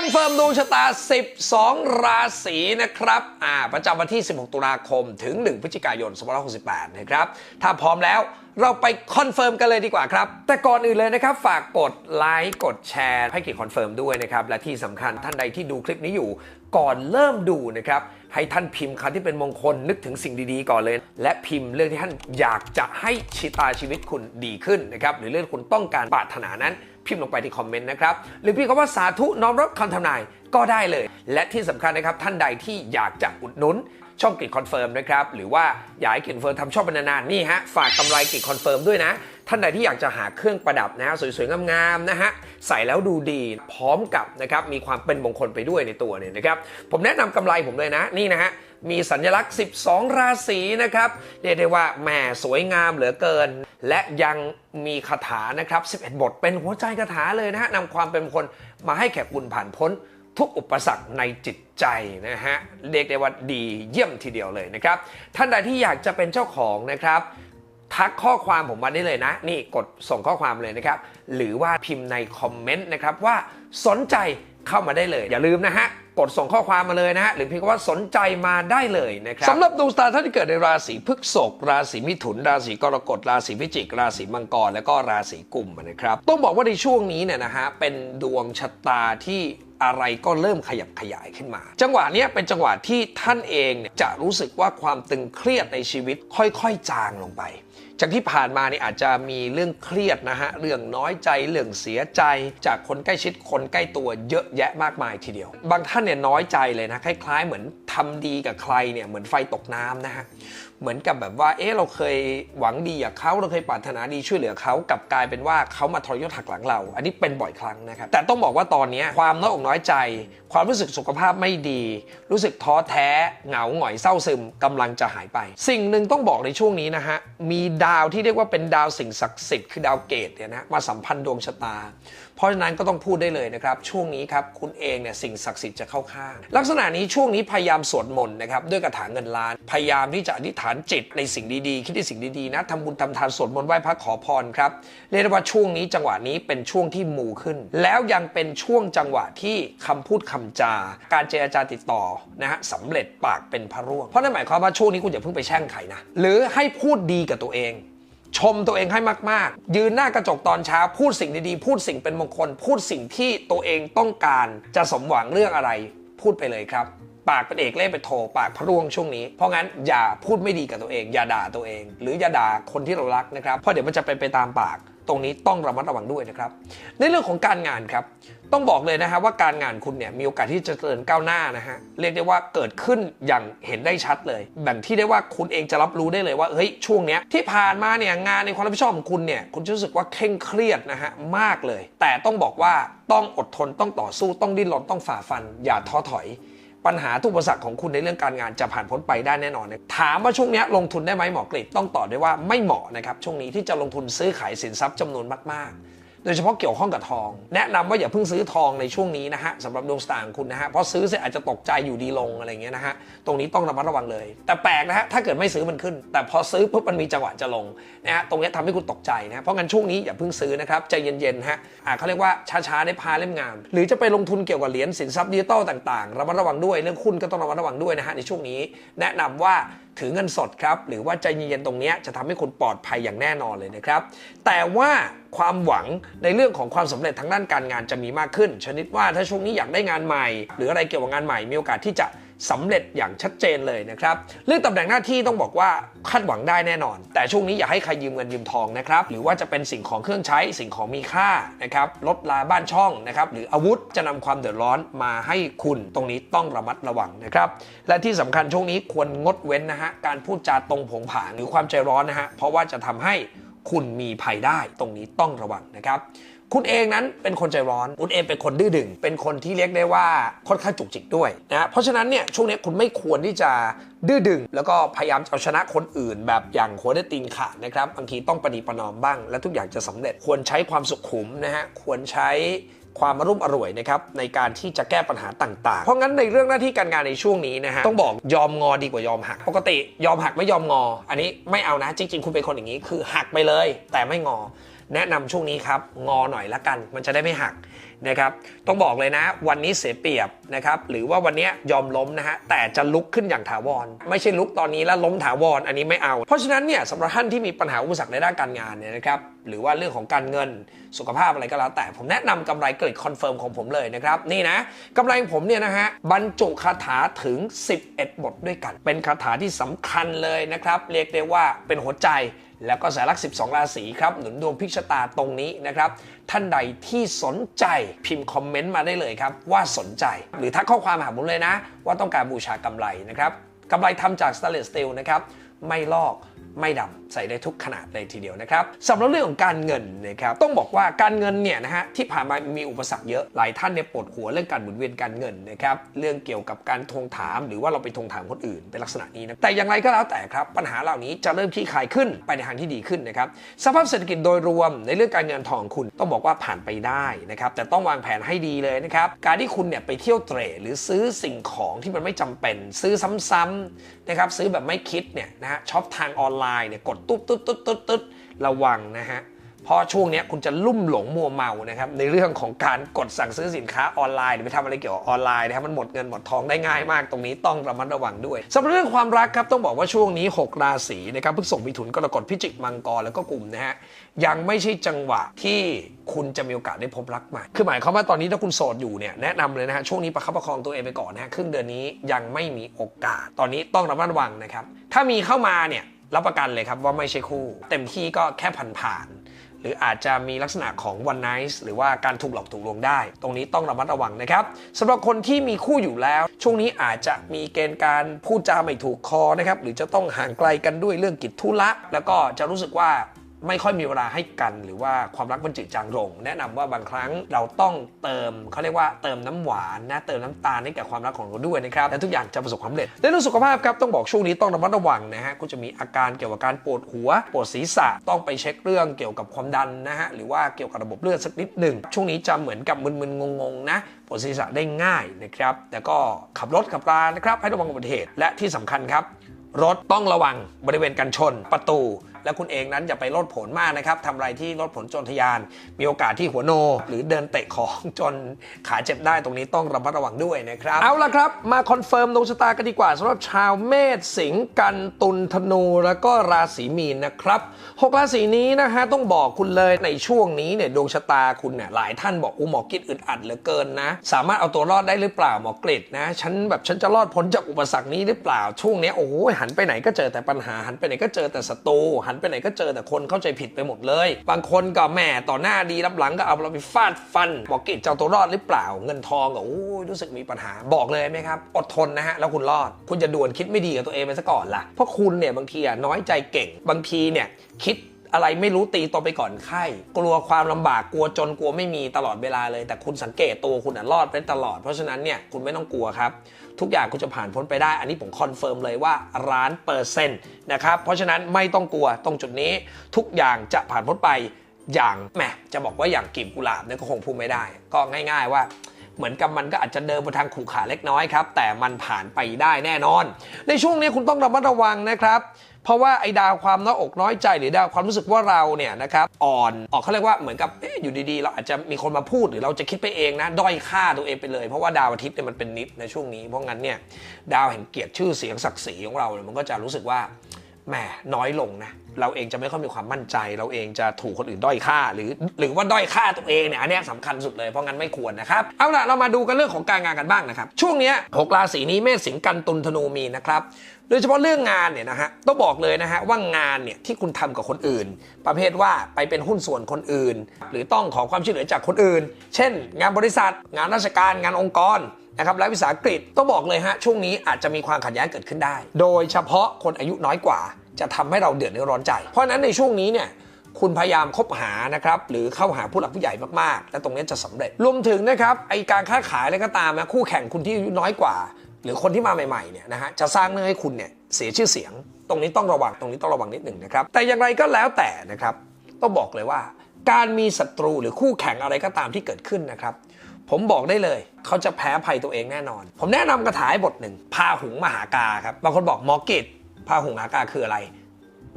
อนเฟิร์มดวงชะตา 12 ราศีนะครับอ่าประจำวันที่ 16 ตุลาคม ถึง 1 พฤศจิกายน 2568 นะครับ ถ้าพร้อมแล้วเราไปคอนเฟิร์มกันเลยดีกว่าครับ แต่ก่อนอื่นเลยนะครับ ฝากกดไลค์กดแชร์ให้กิจคอนเฟิร์มด้วยนะครับ และที่สำคัญท่านใดที่ดูคลิปนี้อยู่ ก่อนเริ่มดูนะครับ ให้ท่านพิมพ์คำที่เป็นมงคลนึกถึงสิ่งดีๆ ก่อนเลย และพิมพ์เรื่องที่ท่านอยากจะให้ชิตาชีวิตคุณดีขึ้นนะครับหรือเรื่องคุณต้องการปรารถนานั้น พิมพ์ลงไปที่คอมเมนต์นะครับ หรือพี่คำว่าสาธุน้อมรับคำทำนายก็ได้เลย และที่สำคัญนะครับท่านใดที่อยากจะอุดหนุนช่องกิจคอนเฟิร์มนะครับ หรือว่าอยากให้กิจคอนเฟิร์มทำช่องเป็นนานๆนี่ฮะฝากกำไรกิจคอนเฟิร์มด้วยนะ ท่านใดที่อยากจะหาเครื่องประดับนะฮะสวยๆงามๆนะฮะใส่แล้วดูดีพร้อมกับนะครับมีความเป็นมงคลไปด้วยในตัวเนี่ยนะครับผมแนะนำกำไรผมเลยนะนี่นะฮะ มีสัญลักษณ์ 12 ราศีนะครับ เรียกได้ว่าแหมสวยงามเหลือเกิน และยังมีคาถานะครับ 11 บท เป็นหัวใจคาถาเลยนะฮะนำความเป็นคลมาให้แขกบุญผ่านพ้นทุกอุปสรรคในจิตใจนะฮะเรียกได้ว่าดีเยี่ยมทีเดียวเลยนะครับ ท่านใดที่อยากจะเป็นเจ้าของนะครับทักข้อความผมมาได้เลยนะ นี่กดส่งข้อความเลยนะครับ หรือว่าพิมพ์ในคอมเมนต์นะครับว่าสนใจเข้ามาได้เลย อย่าลืมนะฮะ ดส่งข้อความมาเลยนะฮะหรือเพียงว่าสนใจมาได้เลยนะครับสำหรับดวงสตาร์ท่านที่เกิดในราศีพฤษภราศีมิถุน ราศีกรกฎราศีพิจิก ราศีมังกร และก็ราศีกุมนะครับต้องบอกว่าในช่วงนี้เนี่ยนะฮะเป็นดวงชะตาที่อะไรก็เริ่มขยับขยายขึ้นมา จังหวะเนี้ยเป็นจังหวะที่ท่านเองเนี่ยจะรู้สึกว่าความตึงเครียดในชีวิตค่อยๆ จางลงไป จากที่ผ่านมาเนี่ยอาจจะมีเรื่องเครียดนะฮะ เรื่องน้อยใจ เรื่องเสียใจ จากคนใกล้ชิดคนใกล้ตัวเยอะแยะมากมายทีเดียว บางท่านเนี่ยน้อยใจเลยนะ คล้าย ๆ เหมือนทำดีกับใครเนี่ยเหมือนไฟตกน้ำนะฮะ เหมือนกับแบบว่า เอ๊ะเราเคยหวังดีกับเขาเราเคยปรารถนาดีช่วยเหลือเขากับกลายเป็นว่าเขามาทรยศหักหลังเรา อันนี้เป็นบ่อยครั้งนะครับ แต่ต้องบอกว่าตอนนี้ความน้อยอกน้อยใจ ความรู้สึกสุขภาพไม่ดี รู้สึกท้อแท้ เหงาหงอยเศร้าซึมกำลังจะหายไป สิ่งหนึ่งต้องบอกในช่วงนี้นะฮะมีดาวที่เรียกว่าเป็นดาวสิ่งศักดิ์สิทธิ์คือดาวเกตเนี่ยนะมาสัมพันธ์ดวงชะตา เพราะฉะนั้นก็ต้องพูดได้เลยนะครับ ช่วงนี้ครับคุณเองเนี่ยสิ่งศักดิ์สิทธิ์จะเข้าข้าง ลักษณะนี้ช่วงนี้พยายามสวดมนต์นะครับด้วยกระถางเงินล้าน พยายามที่จะอธิษฐานจิตในสิ่งดีๆ คิดในสิ่งดีๆนะทำบุญทำทานสวดมนต์ไหว้พระขอพรครับเรียกว่าช่วงนี้จังหวะนี้เป็นช่วงที่มูขึ้น แล้วยังเป็นช่วงจังหวะที่คำพูดคำจา การเจรจาติดต่อนะฮะสำเร็จปากเป็นพระร่วงเพราะนั่นหมายความว่าช่วงนี้คุณอย่าเพิ่งไปแช่งใครนะหรือให้พูดดีกับตัวเอง ชมตัวเองให้มาก ๆ ยืนหน้ากระจกตอนเช้า พูดสิ่งดีๆ พูดสิ่งเป็นมงคล พูดสิ่งที่ตัวเองต้องการ จะสมหวังเรื่องอะไร พูดไปเลยครับ ปากเป็นเอกเล่ไปโทปากพระร่วงช่วงนี้ เพราะงั้นอย่าพูดไม่ดีกับตัวเอง อย่าด่าตัวเอง หรืออย่าด่าคนที่เรารักนะครับ เพราะเดี๋ยวมันจะเป็นไปตามปาก ตรงนี้ต้องระมัดระวังด้วยนะครับ ในเรื่องของการงานครับ ต้องบอกเลยนะฮะว่าการงานคุณเนี่ยมีโอกาสที่จะเจริญก้าวหน้านะฮะเรียกได้ว่าเกิดขึ้นอย่างเห็นได้ชัดเลยแบ่งที่ได้ว่าคุณเองจะรับรู้ได้เลยว่าเฮ้ยช่วงเนี้ยที่ผ่านมาเนี่ยงานในความรับผิดชอบของคุณเนี่ยคุณจะรู้สึกว่าเคร่งเครียดนะฮะมากเลย แต่ต้องบอกว่าต้องอดทนต้องต่อสู้ต้องดิ้นรนต้องฝ่าฟัน อย่าท้อถอย ปัญหาทุกประสักของคุณในเรื่องการงานจะผ่านพ้นไปได้แน่นอนนะถามว่าช่วงนี้ลงทุนได้ไหมหมอกรีต้องตอบได้ว่าไม่เหมาะนะครับช่วงนี้ที่จะลงทุนซื้อขายสินทรัพย์จำนวนมากๆ โดยเฉพาะเกี่ยวข้องกับทอง แนะนำว่าอย่าเพิ่งซื้อทองในช่วงนี้นะฮะสำหรับดวงสตาร์ของคุณนะฮะเพราะซื้อเสร็จอาจจะตกใจอยู่ดีลงอะไรเงี้ยนะฮะตรงนี้ต้องระมัดระวังเลย แต่แปลกนะฮะถ้าเกิดไม่ซื้อมันขึ้น แต่พอซื้อปุ๊บมันมีจังหวะจะลงนะฮะตรงนี้ทำให้คุณตกใจนะเพราะงั้นช่วงนี้อย่าเพิ่งซื้อนะครับใจเย็นๆฮะอ่าเขาเรียกว่าช้าๆได้พาเล่มงานหรือจะไปลงทุนเกี่ยวกับเหรียญสินทรัพย์ดิจิตอลต่างๆระมัดระวังด้วยเรื่องหุ้นก็ต้องระมัดระวังด้วยนะฮะในช่วงนี้ แนะนำว่าถือเงินสดครับหรือว่าใจเย็นๆตรงนี้จะทำให้คุณปลอดภัยอย่างแน่นอนเลยนะครับแต่ว่าความหวังในเรื่องของความสำเร็จทางด้านการงานจะมีมากขึ้น ชนิดว่าถ้าช่วงนี้อยากได้งานใหม่ หรืออะไรเกี่ยวกับงานใหม่มีโอกาสที่จะสำเร็จอย่างชัดเจนเลยนะครับ เรื่องตำแหน่งหน้าที่ต้องบอกว่าคาดหวังได้แน่นอน แต่ช่วงนี้อย่าให้ใครยืมเงินยืมทองนะครับ หรือว่าจะเป็นสิ่งของเครื่องใช้สิ่งของมีค่านะครับรถลาบ้านช่องนะครับ หรืออาวุธจะนำความเดือดร้อนมาให้คุณตรงนี้ต้องระมัดระวังนะครับ และที่สำคัญช่วงนี้ควรงดเว้นนะฮะการพูดจาตรงผงผางหรือความใจร้อนนะฮะเพราะว่าจะทำให้ คุณมีภัยได้ตรงนี้ต้องระวังนะครับ คุณเองนั้นเป็นคนใจร้อน คุณเองเป็นคนดื้อดึง เป็นคนที่เรียกได้ว่าค่อนข้างจุกจิกด้วยนะเพราะฉะนั้นเนี่ยช่วงนี้คุณไม่ควรที่จะดื้อดึง แล้วก็พยายามเอาชนะคนอื่น แบบอย่างหัวได้ตีนขาดนะครับบางทีต้องปฏิปนอมบ้าง และทุกอย่างจะสำเร็จควรใช้ความสุขุมนะฮะควรใช้ ความอรุ่มอร่วยนะครับในการที่จะแก้ปัญหาต่างๆ เพราะงั้นในเรื่องหน้าที่การงานในช่วงนี้นะฮะต้องบอกยอมงอดีกว่ายอมหัก ปกติยอมหักไม่ยอมงอ อันนี้ไม่เอานะจริง ๆ คุณเป็นคนอย่างนี้คือหักไปเลย แต่ไม่งอ แนะนำช่วงนี้ครับงอหน่อยละกัน มันจะได้ไม่หักนะครับต้องบอกเลยนะวันนี้เสียเปรียบนะครับหรือว่าวันนี้ยอมล้มนะฮะแต่จะลุกขึ้นอย่างถาวร ไม่ใช่ลุกตอนนี้แล้วล้มถาวรอันนี้ไม่เอา เพราะฉะนั้นเนี่ยสำหรับท่านที่มีปัญหาอุปสรรคในด้านการงานเนี่ยนะครับหรือว่าเรื่องของการเงินสุขภาพอะไรก็แล้วแต่ผมแนะนำกำไรเกรดคอนเฟิร์มของผมเลยนะครับนี่นะกำไรของผมเนี่ยนะฮะบรรจุคาถาถึง 11 บทด้วยกัน เป็นคาถาที่สำคัญเลยนะครับเรียกได้ว่าเป็นหัวใจ แล้วก็สายลักษณ์12 ราศีครับ หนุนดวงพิกชะตาตรงนี้นะครับ ท่านใดที่สนใจพิมพ์คอมเมนต์มาได้เลยครับ ว่าสนใจ หรือทักข้อความหาผมเลยนะ ว่าต้องการบูชากำไรนะครับกำไรทำจากสแตนเลสสตีลนะครับ ไม่ลอก ไม่ดำใส่ได้ทุกขนาดเลยทีเดียวนะครับสำหรับเรื่องของการเงินนะครับต้องบอกว่าการเงินเนี่ยนะฮะที่ผ่านมามีอุปสรรคเยอะหลายท่านเนี่ยปวดหัวเรื่องการหมุนเวียนการเงินนะครับเรื่องเกี่ยวกับการทวงถาม หรือว่าเราไปทวงถามคนอื่นเป็นลักษณะนี้นะแต่อย่างไรก็แล้วแต่ครับปัญหาเหล่านี้จะเริ่มคลี่คลายขึ้นไปในทางที่ดีขึ้นนะครับสภาพเศรษฐกิจโดยรวมในเรื่องการเงินทองคุณต้องบอกว่าผ่านไปได้นะครับแต่ต้องวางแผนให้ดีเลยนะครับการที่คุณเนี่ยไปเที่ยวเตร่หรือซื้อสิ่งของที่มันไม่จำเป็น ซื้อซ้ำๆนะครับซื้อแบบไม่คิดเนี่ยนะฮะช็อปทางออนไลน์เนี่ยกดตุ๊ดตุ๊ดตุ๊ดตุ๊ดตุ๊ดระวังนะฮะเพราะช่วงนี้คุณจะลุ่มหลงมัวเมานะครับในเรื่องของการกดสั่งซื้อสินค้าออนไลน์หรือไปทำอะไรเกี่ยวกับออนไลน์นะครับมันหมดเงินหมดทองได้ง่ายมากตรงนี้ต้องระมัดระวังด้วยสำหรับเรื่องความรักครับต้องบอกว่าช่วงนี้ 6 ราศีนะครับพฤษภมิถุนกรกฎพิจิกมังกรแล้วก็กลุ่มนะฮะยังไม่ใช่จังหวะที่คุณจะมีโอกาสได้พบรักใหม่คือหมายความว่าตอนนี้ถ้าคุณโสดอยู่เนี่ยแนะนำเลยนะฮะช่วงนี้ประคับประคองตัวเองไปก่อนนะฮะครึ่งเดือนนี้ยังไม่มีโอกาส ตอนนี้ต้องระมัดระวังนะครับถ้ามีเข้ามาเนี่ย รับประกันเลยครับว่าไม่ใช่คู่ เต็มที่ก็แค่ผ่านๆหรืออาจจะมีลักษณะของ one night หรือว่าการถูกหลอกถูกลวงได้ ตรงนี้ต้องระมัดระวังนะครับสำหรับคนที่มีคู่อยู่แล้ว ช่วงนี้อาจจะมีเกณฑ์การพูดจาไม่ถูกคอนะครับหรือจะต้องห่างไกลกันด้วยเรื่องกิจธุระแล้วก็จะรู้สึกว่า ไม่ค่อยมีเวลาให้กัน หรือว่าความรักมันจืดจางลง แนะนำว่าบางครั้งเราต้องเติมเขาเรียกว่าเติมน้ำหวานนะเติมน้ำตาลให้กับความรักของเราด้วยนะครับและทุกอย่างจะประสบความสำเร็จในเรื่องสุขภาพครับต้องบอกช่วงนี้ต้องระมัดระวังนะฮะก็จะมีอาการเกี่ยวกับการปวดหัว ปวดศีรษะต้องไปเช็คเรื่องเกี่ยวกับความดันนะฮะหรือว่าเกี่ยวกับระบบเลือดสักนิดหนึ่งช่วงนี้จะเหมือนกับมึนๆงงๆนะปวดศีรษะได้ง่ายนะครับแต่ก็ขับรถขับรานะครับให้ระวังอุบัติเหตุและที่สำคัญครับรถต้องระวังบริเวณกันชนประตู และคุณเองนั้นอย่าไปลดผลมากนะครับทำอะไรที่ลดผลจนทยาน มีโอกาสที่หัวโน หรือเดินเตะของจนขาเจ็บได้ตรงนี้ต้องระมัดระวังด้วยนะครับ เอาละครับ มาคอนเฟิร์มดวงชะตากันดีกว่าสำหรับชาวเมษสิงห์กันตุลธนูแล้วก็ราศีมีนนะครับหกราศีนี้นะฮะต้องบอกคุณเลยในช่วงนี้เนี่ยดวงชะตาคุณเนี่ยหลายท่านบอกอูหมอกิดอึดอัดเหลือเกินนะ สามารถเอาตัวรอดได้หรือเปล่าหมอกฤษนะฉันแบบฉันจะรอดพ้นจากอุปสรรคนี้หรือเปล่าช่วงเนี้ยโอ้โหหันไปไหนก็เจอแต่ปัญหาหันไปไหนก็เจอแต่ศัตรูหนไปไหนก็เจอแต่คนเข้าใจผิดไปหมดเลย บางคนก็แหม่ต่อหน้าดีรับหลังก็เอาเราไปฟาดฟันหมอกฤษจะเอาตัวรอดหรือเปล่า เงินทองก็โอ้ยรู้สึกมีปัญหาบอกเลยไหมครับ อดทนนะฮะแล้วคุณรอด คุณจะด่วนคิดไม่ดีกับตัวเองไปซะก่อนล่ะเพราะคุณเนี่ยบางทีอะน้อยใจเก่ง บางทีเนี่ยคิดอะไรไม่รู้ตีตัวไปก่อนไข้กลัวความลำบากกลัวจนกลัวไม่มีตลอดเวลาเลย แต่คุณสังเกตตัวคุณอะรอดไปตลอด เพราะฉะนั้นเนี่ยคุณไม่ต้องกลัวครับ ทุกอย่างคุณจะผ่านพ้นไปได้ อันนี้ผมคอนเฟิร์มเลยว่าร้านเปอร์เซ็นต์นะครับ เพราะฉะนั้นไม่ต้องกลัวตรงจุดนี้ทุกอย่างจะผ่านพ้นไปอย่างแหมจะบอกว่าอย่างกลีบกุหลาบเนี่ยก็คงพูดไม่ได้ ก็ง่าย ๆ ว่า เหมือนกับมันก็อาจจะเดินบนทางขู่ขาเล็กน้อยครับ แต่มันผ่านไปได้แน่นอน ในช่วงนี้คุณต้องระมัดระวังนะครับเพราะว่าไอ้ดาวความน้อยอกน้อยใจหรือดาวความรู้สึกว่าเราเนี่ยนะครับอ่อนออกเขาเรียกว่าเหมือนกับเอ๊อยู่ดีๆ เราอาจจะมีคนมาพูดหรือเราจะคิดไปเองนะด้อยค่าตัวเองไปเลย เพราะว่าดาวอาทิตย์เนี่ยมันเป็นนิดในช่วงนี้เพราะงั้นเนี่ยดาวแห่งเกียรติชื่อเสียงศักดิ์ศรีของเราเนี่ยมันก็จะรู้สึกว่า แหมน้อยลงนะเราเองจะไม่ค่อยมีความมั่นใจ เราเองจะถูกคนอื่นด้อยค่า หรือ หรือว่าด้อยค่าตัวเองเนี่ยอันนี้สำคัญสุดเลยเพราะงั้นไม่ควรนะครับเอาล่ะเรามาดูกันเรื่องของการงานกันบ้างนะครับ ช่วงนี้หกราศีนี้เมษสิงห์กันตุลธนูมีนนะครับโดยเฉพาะเรื่องงานเนี่ยนะฮะต้องบอกเลยนะฮะว่างานเนี่ยที่คุณทำกับคนอื่น ประเภทว่าไปเป็นหุ้นส่วนคนอื่น หรือต้องขอความช่วยเหลือจากคนอื่น เช่น งานบริษัท งานราชการงานองค์กรนะครับและวิสาหกิจต้องบอกเลยฮะช่วงนี้อาจจะมีความขัดแย้งเกิดขึ้นได้ โดยเฉพาะคนอายุน้อยกว่า จะทำให้เราเดือดร้อนใจ เพราะฉะนั้นในช่วงนี้เนี่ยคุณพยายามคบหานะครับหรือเข้าหาผู้หลักผู้ใหญ่มากๆ และตรงนี้จะสำเร็จรวมถึงนะครับไอการค้าขายอะไรก็ตามนะคู่แข่งคุณที่อายุน้อยกว่า หรือคนที่มาใหม่ๆเนี่ยนะฮะจะสร้างเรื่องให้คุณเนี่ยเสียชื่อเสียง ตรงนี้ต้องระวังตรงนี้ต้องระวังนิดหนึ่งนะครับแต่อย่างไรก็แล้วแต่นะครับต้องบอกเลยว่า การมีศัตรูหรือคู่แข่งอะไรก็ตามที่เกิดขึ้นนะครับผมบอกได้เลย เขาจะแพ้ภัยตัวเองแน่นอน ผมแนะนำกระถายบทหนึ่งพาหุงมหากาครับบางคนบอกมอกิจ พาหุงมหากาคืออะไร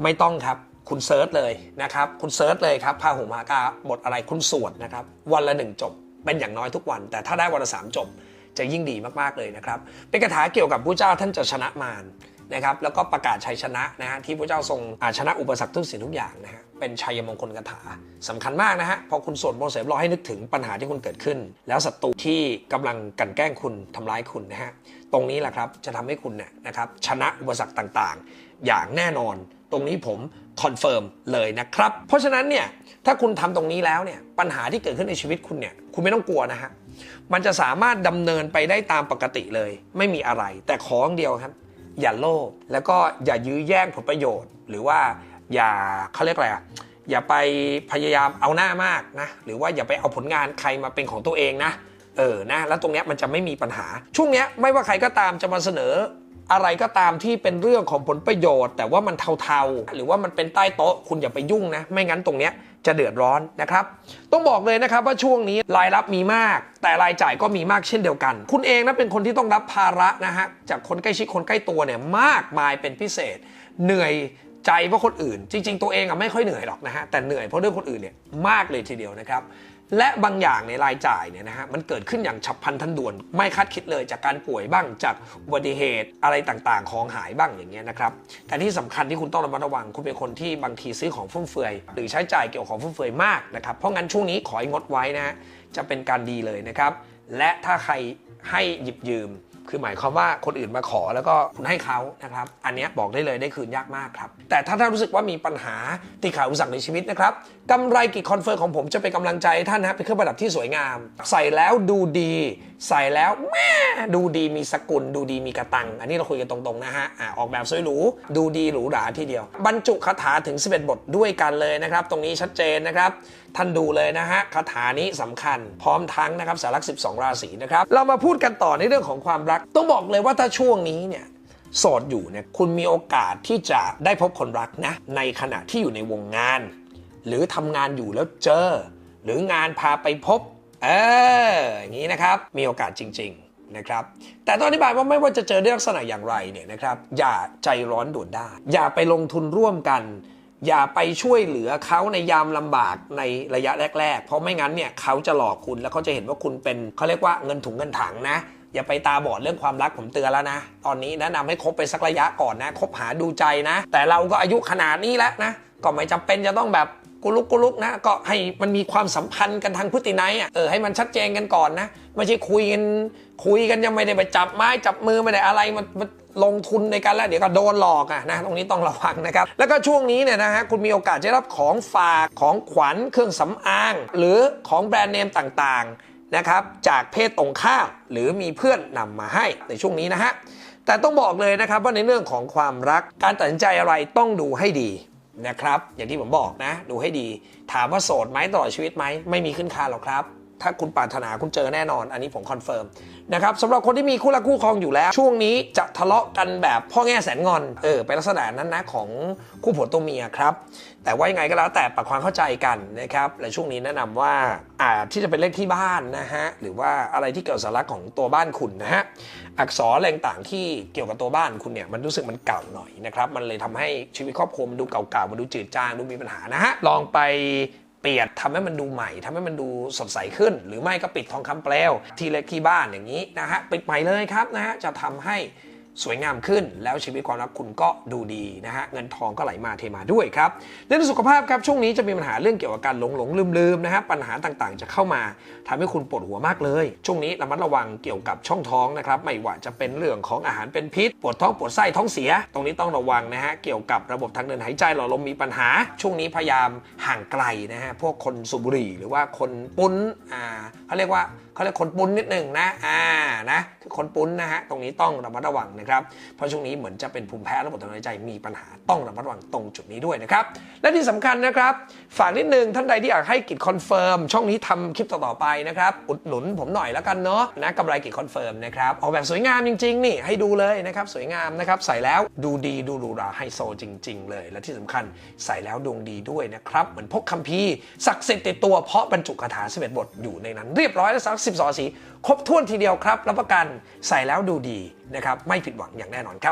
ไม่ต้องครับคุณเซิร์ชเลยนะครับ คุณเซิร์ชเลยครับพาห่มหากาบทอะไรคุณสวดนะครับ วันละหนึ่งจบ เป็นอย่างน้อยทุกวัน แต่ถ้าได้วันละสามจบ จะยิ่งดีมากๆเลยนะครับ เป็นคาถาเกี่ยวกับผู้เจ้าท่านจะชนะมารนะครับ แล้วก็ประกาศชัยชนะนะฮะที่พระเจ้าทรงอาชนะอุปสรรคทุกสิ่งทุกอย่างนะฮะ เป็นชัยมงคลคาถาสำคัญมากนะฮะพอคุณสวดมนต์เสร็จรอให้นึกถึงปัญหาที่คุณเกิดขึ้น แล้วศัตรูที่กำลังกันแกล้งคุณทำร้ายคุณนะฮะตรงนี้แหละครับจะทำให้คุณเนี่ยนะครับชนะอุปสรรคต่างๆ อย่างแน่นอน ตรงนี้ผมคอนเฟิร์มเลยนะครับ เพราะฉะนั้นเนี่ยถ้าคุณทำตรงนี้แล้วเนี่ยปัญหาที่เกิดขึ้นในชีวิตคุณเนี่ยคุณไม่ต้องกลัวนะฮะมันจะสามารถดำเนินไปได้ตามปกติเลย ไม่มีอะไร แต่ของเดียวครับ อย่าโลภแล้วก็อย่ายื้อแย่งผลประโยชน์ หรือว่า อย่าเขาเรียกอะไรอะอย่าไปพยายามเอาหน้ามากนะ หรือว่าอย่าไปเอาผลงานใครมาเป็นของตัวเองนะ เออนะ แล้วตรงเนี้ยมันจะไม่มีปัญหา ช่วงเนี้ยไม่ว่าใครก็ตามจะมาเสนออะไรก็ตามที่เป็นเรื่องของผลประโยชน์ แต่ว่ามันเทาๆ หรือว่ามันเป็นใต้โต๊ะคุณอย่าไปยุ่งนะ ไม่งั้นตรงเนี้ยจะเดือดร้อนนะครับ ต้องบอกเลยนะครับว่าช่วงนี้รายรับมีมาก แต่รายจ่ายก็มีมากเช่นเดียวกัน คุณเองนะเป็นคนที่ต้องรับภาระนะฮะจากคนใกล้ชิดคนใกล้ตัวเนี่ยมากมายเป็นพิเศษ เหนื่อย ใจเพราะคนอื่น จริง ๆ ตัวเองอะไม่ค่อยเหนื่อยหรอกนะฮะแต่เหนื่อยเพราะเรื่องคนอื่นเนี่ยมากเลยทีเดียวนะครับและบางอย่างในรายจ่ายเนี่ยนะฮะมันเกิดขึ้นอย่างฉับพลันทันด่วน ไม่คาดคิดเลยจากการป่วยบ้างจากอุบัติเหตุอะไรต่างๆ ของหายบ้างอย่างเงี้ยนะครับแต่ที่สำคัญที่คุณต้องระมัดระวัง คุณเป็นคนที่บางทีซื้อของฟุ่มเฟือย หรือใช้จ่ายเกี่ยวกับของฟุ่มเฟือยมากนะครับเพราะงั้นช่วงนี้ขอให้งดไว้นะฮะจะเป็นการดีเลยนะครับและถ้าใครให้หยิบยืม คือหมายความว่าคนอื่นมาขอแล้วก็คุณให้เขานะครับ อันนี้บอกได้เลยได้คืนยากมากครับ แต่ถ้าท่านรู้สึกว่ามีปัญหาติดขัดอุปสรรคในชีวิตนะครับกำไรกิจคอนเฟิร์มของผมจะเป็นกำลังใจให้ท่านนะเป็นเครื่องประดับที่สวยงาม ใส่แล้วดูดี ใส่แล้วแม่ดูดีมีสกุล ดูดีมีกระตัง อันนี้เราคุยกันตรงๆนะฮะอออกแบบสวยหรู ดูดีหรูหราทีเดียว บรรจุคาถาถึง 11 บทด้วยกันเลยนะครับ ตรงนี้ชัดเจนนะครับ ท่านดูเลยนะฮะคาถานี้สำคัญ พร้อมทั้งนะครับสารัก 12 ราศีนะครับ เรามาพูดกันต่อในเรื่องของความรัก ต้องบอกเลยว่าถ้าช่วงนี้เนี่ยโสดอยู่เนี่ยคุณมีโอกาสที่จะได้พบคนรักนะในขณะที่อยู่ในวงงาน หรือทำงานอยู่แล้วเจอ หรืองานพาไปพบ เอออย่างนี้นะครับ มีโอกาสจริง ๆนะครับ แต่ต้องอธิบายว่าไม่ว่าจะเจอในลักษณะอย่างไรเนี่ยนะครับ อย่าใจร้อนด่วนได้อย่าไปลงทุนร่วมกัน อย่าไปช่วยเหลือเขาในยามลำบากในระยะแรก ๆ เพราะไม่งั้นเนี่ยเขาจะหลอกคุณแล้วเขาจะเห็นว่าคุณเป็นเขาเรียกว่าเงินถุงเงินถังนะอย่าไปตาบอดเรื่องความรักผมเตือนแล้วนะ ตอนนี้แนะนำให้คบไปสักระยะก่อนนะ คบหาดูใจนะ แต่เราก็อายุขนาดนี้แล้วนะ ก็ไม่จำเป็นจะต้องแบบ กุลุกกุลุกนะก็ให้มันมีความสัมพันธ์กันทางพฤตินัยอะเออให้มันชัดเจนกันก่อนนะไม่ใช่คุยกันคุยกันยังไม่ได้ไปจับไม้จับมือไม่ได้อะไรมันมันลงทุนในกันแล้วเดี๋ยวก็โดนหลอกอะนะตรงนี้ต้องระวังนะครับ แล้วก็ช่วงนี้เนี่ยนะฮะคุณมีโอกาสจะรับของฝากของขวัญเครื่องสำอาง หรือของแบรนด์เนมต่างๆนะครับจากเพศตรงข้ามหรือมีเพื่อนนำมาให้ในช่วงนี้นะฮะแต่ต้องบอกเลยนะครับว่าในเรื่องของความรักการตัดสินใจอะไรต้องดูให้ดี นะครับ อย่างที่ผมบอกนะ ดูให้ดี ถามว่าโสดไหมตลอดชีวิตไหมไม่มีขึ้นคาหรอกครับ ถ้าคุณปรารถนาคุณเจอแน่นอน อันนี้ผมคอนเฟิร์มนะครับสำหรับคนที่มีคู่รักคู่ครองอยู่แล้ว ช่วงนี้จะทะเลาะกันแบบพ่อแง่แสนงอนเออเป็นลักษณะนั้นนะของคู่ผัวตัวเมียครับแต่ว่ายังไงก็แล้วแต่ปรับความเข้าใจกันนะครับและช่วงนี้แนะนำว่าอาที่จะเป็นเลขที่บ้านนะฮะหรือว่าอะไรที่เกี่ยวสาระของตัวบ้านคุณนะฮะอักษรอะไรต่างที่เกี่ยวกับตัวบ้านคุณเนี่ยมันรู้สึกมันเก่าหน่อยนะครับมันเลยทำให้ชีวิตครอบครัวมันดูเก่าๆมันดูจืดจางดูมีปัญหานะฮะลองไป เปลี่ยนทำให้มันดูใหม่ทำให้มันดูสดใสขึ้น หรือไม่ก็ปิดทองคำเปลว ที่เล็กที่บ้านอย่างนี้นะฮะปิดใหม่เลยครับนะฮะจะทำให้ สวยงามขึ้น แล้วชีวิตความรักคุณก็ดูดีนะฮะเงินทองก็ไหลมาเทมาด้วยครับเรื่องสุขภาพครับช่วงนี้จะมีปัญหาเรื่องเกี่ยวกับการหลงหลงลืมลืมนะฮะปัญหาต่างๆ จะเข้ามาทำให้คุณปวดหัวมากเลย ช่วงนี้ระมัดระวังเกี่ยวกับช่องท้องนะครับไม่ว่าจะเป็นเรื่องของอาหารเป็นพิษ ปวดท้องปวดไส้ท้องเสีย ตรงนี้ต้องระวังนะฮะเกี่ยวกับระบบทางเดินหายใจหลอดลมมีปัญหา ช่วงนี้พยายามห่างไกลนะฮะพวกคนสูบบุหรี่หรือว่าคนปุ้นอ่าเขาเรียกว่าเขาเรียกคนปุ้นนิดหนึ่งนะอ่านะคือคนปุ้นนะฮะตรงนี้ต้องระมัดระวังนะครับเพราะช่วงนี้เหมือนจะเป็นภูมิแพ้ระบบทางเดินหายใจมีปัญหาต้องระมัดระวังตรงจุดนี้ด้วยนะครับและที่สำคัญนะครับฝากนิดนึงท่านใดที่อยากให้กิจคอนเฟิร์มช่องนี้ทำคลิปต่อๆไปนะครับอุดหนุนผมหน่อยแล้วกันเนาะนะกำไรกิจคอนเฟิร์มนะครับออกแบบสวยงามจริงๆนี่ให้ดูเลยนะครับสวยงามนะครับใส่แล้วดูดีดูหรูหราไฮโซจริง ๆ เลย และที่สำคัญใส่แล้วดวงดีด้วยนะครับเหมือนพกคัมภีร์ศักดิ์สิทธิ์ติดตัวเพราะบรรจุคาถา11บทอยู่ในนั้นเรียบร้อยแล้วสัก12 สี ครบถ้วนทีเดียวครับ รับประกันใส่แล้วดูดีนะครับ ไม่ผิดหวังอย่างแน่นอนครับ